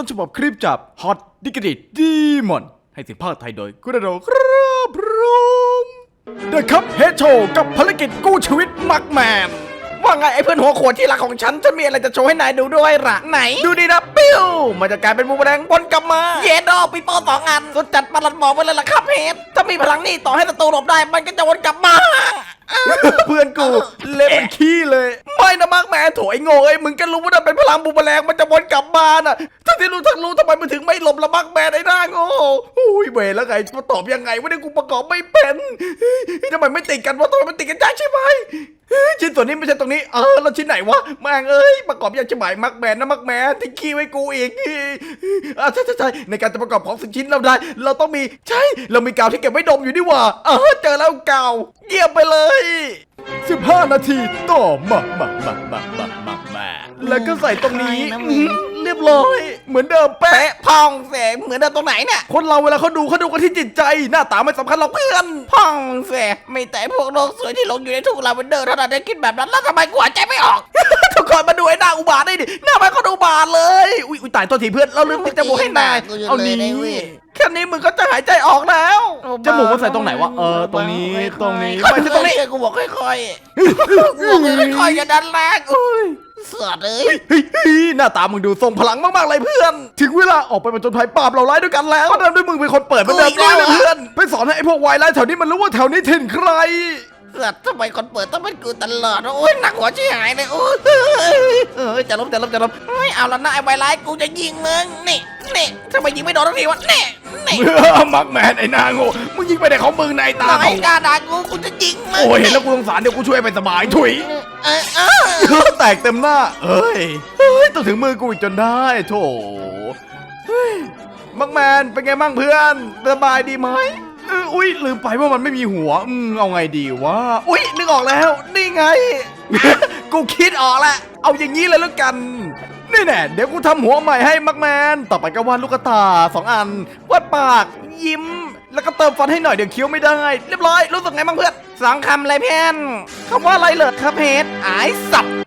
ต้นฉบับคลิปจากฮอตดิกดิดีมอนให้เสียงภาคไทยโดยกุณโดครับพร้อมเดอะคัพเฮดโชกับภารกิจกู้ชีวิตมักแมนว่าไงไอ้เพื่อนหัวขวดที่รักของฉันฉันมีอะไรจะโชว์ให้นายดูด้วยล่ะไหน ดูดีนะปิ้วมันจะกลายเป็นบูมแดงวนกลับมา เยดอปีโป้สองอันสุดจัดประหลัดหมอกไปเลยล่ะครับเฮดถ้ามีพลังนี่ต่อให้ศัตรูหลบได้มันก็จะวนกลับมา เพื่อนกูเละเป็นขี้เลย ไม่นะมากแม่โถไอ้โง่เอ้ยมึงก็รู้ว่านั่นเป็นพลังบูมแมลงมันจะวนกลับมาน่ะทั้งที่รู้ทั้งรู้ทำไมมึงถึงไม่หลบละมักแม่ไอ้หน้าโง่อุ้ยเวรแล้วไงมาตอบยังไงว่าเนี่ยกูประกอบไม่เป็นทำไมไม่ติดกันวะทำไมมันติดกันยากใช่ไหมชิ้นส่วนนี้ไม่ใช่ตรงนี้เออแล้วชิ้นไหนวะแม่งเอ้ยประกอบยากใช่ไหมมักแมนนะมักแมนทิ้งขี้ไว้กูอีกอะใช่ใช่ใช่ในการจะประกอบของสิ่งชิ้นเราได้ เราต้องมีใช่เรามีกาวที่เก็บไว้ดมอยู่นี่หว่าเออเจอแล้วกาวเยี่ยมไปเลย 15 นาทีต่อมามามามามามามาแล้วก็ใส่ตรงนี้อื้อหือเรียบร้อย เหมือนเดิมเป๊ะ เป๊ะพองเสงเหมือนเดิมตรงไหนเนี่ยคนเราเวลาเขาดูเขาดูกันที่จิตใจ หน้าตาไม่สำคัญหรอกเพื่อน พองเสงไม่แต่พวกโลกสวยที่หลงอยู่ในทุกลาเวนเดอร์เท่านั้นได้คิดแบบนั้นแล้วทำไมกูหายใจไม่ออก ทุกคนมาดูไอ้หน้าอุบาทได้ดิหน้ามันก็อุบาทเลย อุ้ยอุ้ยตายตัวทีเพื่อนเราลืมติดจมูกให้นายกูอยู่เอาเลยนี้นะเว้ยแค่นี้มึงก็จะหายใจออกแล้วจมูกมันใส่ตรงไหนวะเออตรงนี้ตรงนี้ไม่ใช่ตรงนี้กูบอกค่อยๆกูบอกค่อยๆอย่าดันแรงอุ้ยเสือเลยเฮ้ยเฮ้ยหน้าตามึงดูทรงพลังมากๆเลยเพื่อน ถึงเวลาออกไปผจญภัยปราบเราร้ายด้วยกันแล้วก็เดิมด้วยมึงเป็นคนเปิดมาเดิมด้วยนะเพื่อน ไปสอนให้ไอ้พวกวายร้ายแถวนี้มันรู้ว่าแถวนี้ถิ่นใครเสือทำไมคนเปิดต้องเป็นกูตลอดวะโอ้ยหนักหัวชิบหายเลยโอ้ยเออจะลบจะลบจะลบไม่เอาแล้วนะไอ้ใบร้ายกูจะยิงมึงนี่นี่ทำไมยิงไม่โดนทักทีวะนี่ นี่มักแมนไอ้นางโง่มึงยิงไปไหนของมึงในตาน้อขยองกล้าด่ากูกูจะยิงมึงโอ้ยเห็นแล้วกูสงสารเดี๋ยวกูช่วยไปสบายถุย เออเออแตกเต็มหน้า เอ้ย เฮ้ยต้องถึงมือกูอีกจนได้โถเฮ้ยมักแมนเป็นไงบ้างเพื่อนสบายดีไหมเอออุ้ยลืมไปว่ามันไม่มีหัวอืมเอาไงดีวะ อุ้ยนึกออกแล้ว นี่ไง กูคิดออกแล้ว เอาอย่างนี้เลยแล้วกัน นี่แน่เดี๋ยวกูทำหัวใหม่ให้มักแมน ต่อไปก็วาดลูกตาสองอันวาดปากยิ้ม แล้วก็เติมฟันให้หน่อยเดี๋ยวเคี้ยวไม่ได้ เรียบร้อย รู้สึกไงบ้างเพื่อนสองคำเลยเพื่อนคำว่าอะไรเหรอครับเพชรอสับ